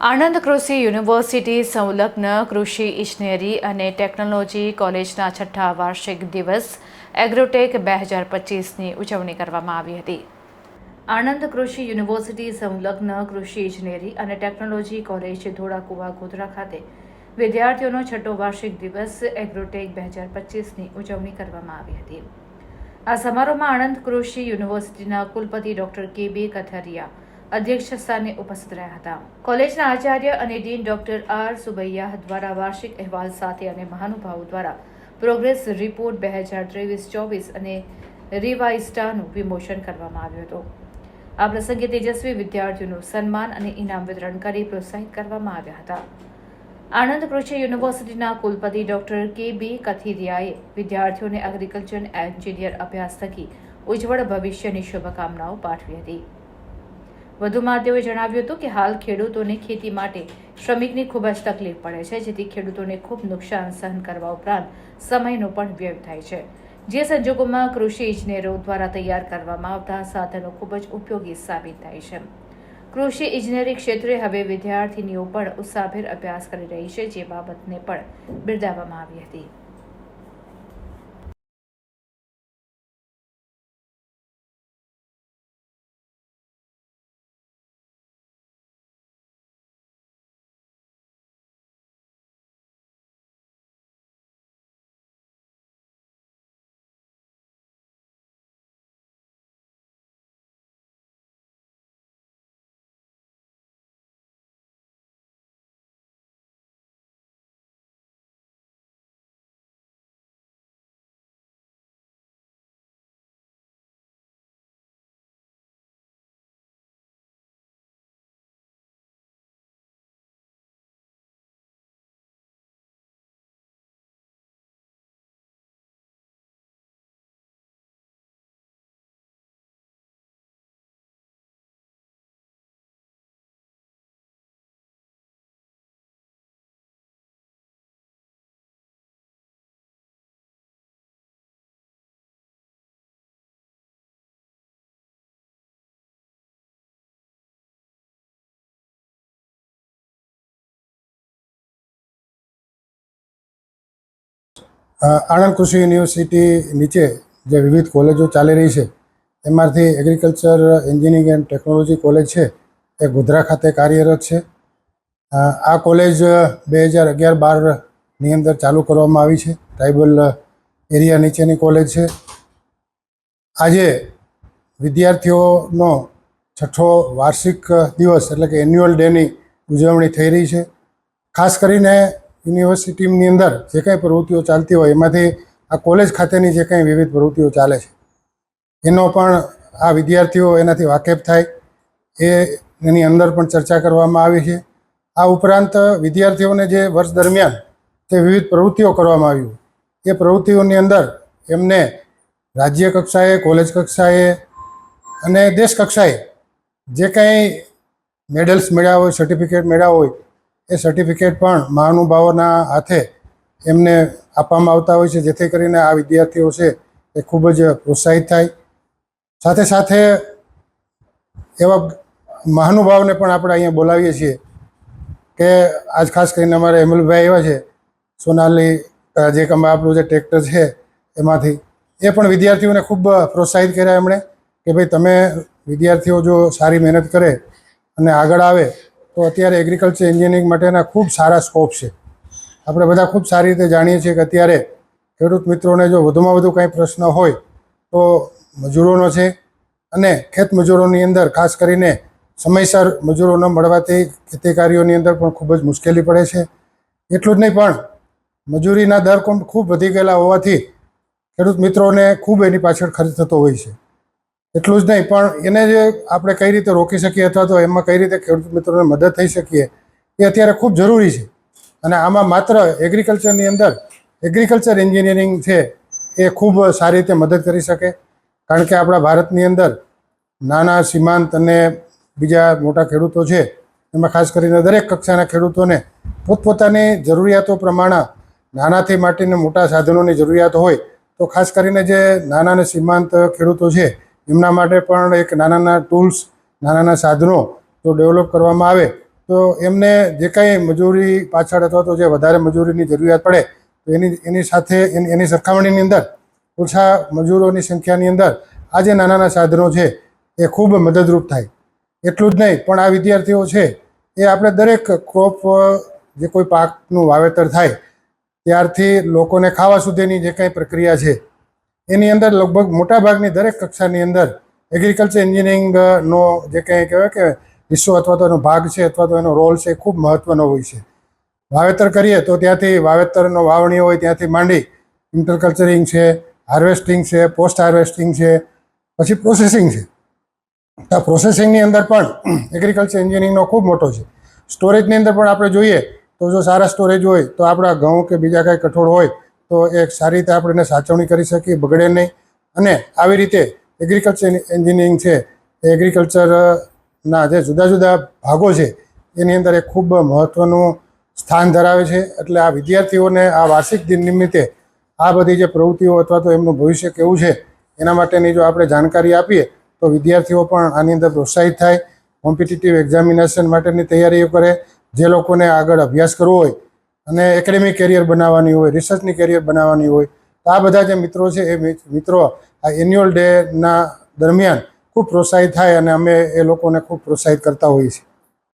આણંદ કૃષિ યુનિવર્સિટી સંલગ્ન કૃષિ ઇજનેરી અને ટેકનોલોજી કોલેજના છઠ્ઠા વાર્ષિક દિવસ એગ્રોટેક બે હજાર પચીસની ઉજવણી કરવામાં આવી હતી. આણંદ કૃષિ યુનિવર્સિટી સંલગ્ન કૃષિ ઇજનેરી અને ટેકનોલોજી કોલેજ ધોળાકુવા, ગોધરા ખાતે વિદ્યાર્થીઓનો છઠ્ઠો વાર્ષિક દિવસ એગ્રોટેક બે હજાર પચીસની ઉજવણી કરવામાં આવી હતી. આ સમારોહમાં આણંદ કૃષિ યુનિવર્સિટીના કુલપતિ ડોક્ટર કે બી કથરિયા અધ્યક્ષ સ્થાને ઉપસ્થિત રહ્યા હતા. કોલેજના આચાર્ય અને ડીન ડોક્ટર આર સુબૈયા દ્વારા વાર્ષિક અહેવાલ સાથે અને મહાનુભાવો દ્વારા પ્રોગ્રેસ રિપોર્ટ બે હજાર ત્રેવીસ ચોવીસ અને રિવાઇસ્ટાનું વિમોચન કરવામાં આવ્યું હતું. આ પ્રસંગે તેજસ્વી વિદ્યાર્થીઓનું સન્માન અને ઇનામ વિતરણ કરી પ્રોત્સાહિત કરવામાં આવ્યા હતા. આણંદ કૃષિ યુનિવર્સિટીના કુલપતિ ડોક્ટર કે બી કથિરિયાએ વિદ્યાર્થીઓને એગ્રીકલ્ચર એન્જિનિયર અભ્યાસ થકી ઉજ્જવળ ભવિષ્યની શુભકામનાઓ પાઠવી હતી. વધુમાં તેઓએ જણાવ્યું હતું કે હાલ ખેડૂતોને ખેતી માટે શ્રમિકની ખૂબ જ તકલીફ પડે છે, જેથી ખેડૂતોને ખૂબ નુકસાન સહન કરવા ઉપરાંત સમયનો પણ વ્યય થાય છે. જે સંજોગોમાં કૃષિ ઇજનેરો દ્વારા તૈયાર કરવામાં આવતા સાધનો ખૂબ જ ઉપયોગી સાબિત થાય છે. કૃષિ ઇજનેરી ક્ષેત્રે હવે વિદ્યાર્થીનીઓ પણ ઉત્સાહભેર અભ્યાસ કરી રહી છે, જે બાબતને પણ બિરદાવવામાં આવી હતી. આણંદ કૃષિ યુનિવર્સિટી નીચે જે વિવિધ કોલેજો ચાલી રહી છે, એમાંથી agriculture engineering and technology college છે, એ ગોધરા ખાતે કાર્યરત છે. આ કોલેજ બે હજાર અગિયાર બારની અંદર ચાલુ કરવામાં આવી છે ટ્રાઇબલ એરિયા નીચેની કોલેજ છે. આજે વિદ્યાર્થીઓનો છઠ્ઠો વાર્ષિક દિવસ એટલે કે એન્યુઅલ ડેની ઉજવણી થઈ રહી છે. ખાસ કરીને યુનિવર્સિટીની અંદર જે કાંઈ પ્રવૃત્તિઓ ચાલતી હોય, એમાંથી આ કોલેજ ખાતેની જે કાંઈ વિવિધ પ્રવૃત્તિઓ ચાલે છે, એનો પણ આ વિદ્યાર્થીઓ એનાથી વાકેફ થાય. એ એની અંદર પણ ચર્ચા કરવામાં આવી છે. આ ઉપરાંત વિદ્યાર્થીઓને જે વર્ષ દરમિયાન તે વિવિધ પ્રવૃત્તિઓ કરવામાં આવી એ પ્રવૃત્તિઓની અંદર એમને રાજ્ય કક્ષાએ, કોલેજ કક્ષાએ અને દેશ કક્ષાએ જે કાંઈ મેડલ્સ મેળવ્યા હોય, સર્ટિફિકેટ મેળવ્યા હોય એ સર્ટિફિકેટ પણ મહાનુભાવોના હાથે એમને આપવામાં આવતા હોય છે, જેથી કરીને આ વિદ્યાર્થીઓ છે એ ખૂબ જ પ્રોત્સાહિત થાય. સાથે સાથે એવા મહાનુભાવને પણ આપણે અહીંયા બોલાવીએ છીએ કે આજ ખાસ કરીને અમારે એમએલભાઈ આવ્યા છે, સોનાલી જે આપણું જે ટ્રેક્ટર છે એમાંથી, એ પણ વિદ્યાર્થીઓને ખૂબ પ્રોત્સાહિત કર્યા એમણે કે ભાઈ તમે વિદ્યાર્થીઓ જો સારી મહેનત કરે અને આગળ આવે તો અત્યારે એગ્રીકલ્ચર એન્જિનિયરિંગ માટેના ખૂબ સારા સ્કોપ છે. આપણે બધા ખૂબ સારી રીતે જાણીએ છીએ કે અત્યારે ખેડૂત મિત્રોને જો વધુમાં વધુ કાંઈ પ્રશ્ન હોય તો મજૂરોનો છે અને ખેત મજૂરોની અંદર ખાસ કરીને સમયસર મજૂરો ન મળવાથી ખેતીકારીઓની અંદર પણ ખૂબ જ મુશ્કેલી પડે છે. એટલું જ નહીં પણ મજૂરીના દર પણ ખૂબ વધી ગયેલા હોવાથી ખેડૂત મિત્રોને ખૂબ એની પાછળ ખર્ચ થતો હોય છે. એટલું જ નહીં, પણ એને જે આપણે કઈ રીતે રોકી શકીએ અથવા તો એમાં કઈ રીતે ખેડૂત મિત્રોને મદદ થઈ શકીએ, એ અત્યારે ખૂબ જરૂરી છે. અને આમાં માત્ર એગ્રીકલ્ચરની અંદર એગ્રીકલ્ચર એન્જિનિયરિંગ છે, એ ખૂબ સારી રીતે મદદ કરી શકે. કારણ કે આપણા ભારતની અંદર નાના, સીમાંત અને બીજા મોટા ખેડૂતો છે, એમાં ખાસ કરીને દરેક કક્ષાના ખેડૂતોને પોતપોતાની જરૂરિયાતો પ્રમાણે નાનાથી માટીને મોટા સાધનોની જરૂરિયાત હોય, તો ખાસ કરીને જે નાના અને સીમાંત ખેડૂતો છે એમના માટે પણ એક નાના નાના ટૂલ્સ નાના નાના સાધનો જો ડેવલપ કરવામાં આવે. તો એમને જે કાંઈ મજૂરી પાછળ અથવા તો જે વધારે મજૂરીની જરૂરિયાત પડે, તો એની એની સાથે એની સરખામણીની અંદર, ઓછા મજૂરોની સંખ્યાની અંદર આ જે નાના નાના સાધનો છે, એ ખૂબ મદદરૂપ થાય. એટલું જ નહીં, પણ આ વિદ્યાર્થીઓ છે, એ આપણે દરેક ક્રોપ જે કોઈ પાકનું વાવેતર થાય, ત્યારથી લોકોને ખાવા સુધીની જે કાંઈ પ્રક્રિયા છે એની અંદર લગભગ મોટાભાગની દરેક કક્ષાની અંદર એગ્રીકલ્ચર એન્જિનિયરિંગનો જે કંઈ કહેવાય કે હિસ્સો અથવા તો એનો ભાગ છે અથવા તો એનો રોલ છે ખૂબ મહત્ત્વનો હોય છે. વાવેતર કરીએ તો ત્યાંથી વાવેતરનો વાવણી હોય ત્યાંથી માંડી ઇન્ટરકલ્ચરિંગ છે હાર્વેસ્ટિંગ છે પોસ્ટ હાર્વેસ્ટિંગ છે, પછી પ્રોસેસિંગ છે. આ પ્રોસેસિંગની અંદર પણ એગ્રીકલ્ચર એન્જિનિયરિંગનો ખૂબ મોટો છે. સ્ટોરેજની અંદર પણ આપણે જોઈએ તો જો સારા સ્ટોરેજ હોય તો આપણા ઘઉં કે બીજા કાંઈ કઠોળ હોય તો એ સારી રીતે આપણે એને સાચવણી કરી શકીએ, બગડે નહીં. અને આવી રીતે એગ્રીકલ્ચર એન્જિનિયરિંગ છે, એ એગ્રીકલ્ચરના જે જુદા જુદા ભાગો છે, એની અંદર એ ખૂબ મહત્ત્વનું સ્થાન ધરાવે છે. એટલે આ વિદ્યાર્થીઓને આ વાર્ષિક દિન નિમિત્તે આ બધી જે પ્રવૃત્તિઓ અથવા તો એમનું ભવિષ્ય કેવું છે, એના માટેની જો આપણે જાણકારી આપીએ, તો વિદ્યાર્થીઓ પણ આની અંદર પ્રોત્સાહિત થાય કોમ્પિટિટિવ એક્ઝામિનેશન માટેની તૈયારીઓ કરે, જે લોકોને આગળ અભ્યાસ કરવો હોય અને એકેડેમિક કેરિયર બનાવવાની હોય રિસર્ચની કેરિયર બનાવવાની હોય, તો આ બધા જે મિત્રો છે, એ મિત્રો, આ એન્યુઅલ ડેના દરમિયાન ખૂબ પ્રોત્સાહિત થાય અને અમે એ લોકોને ખૂબ પ્રોત્સાહિત કરતા હોઈએ છીએ.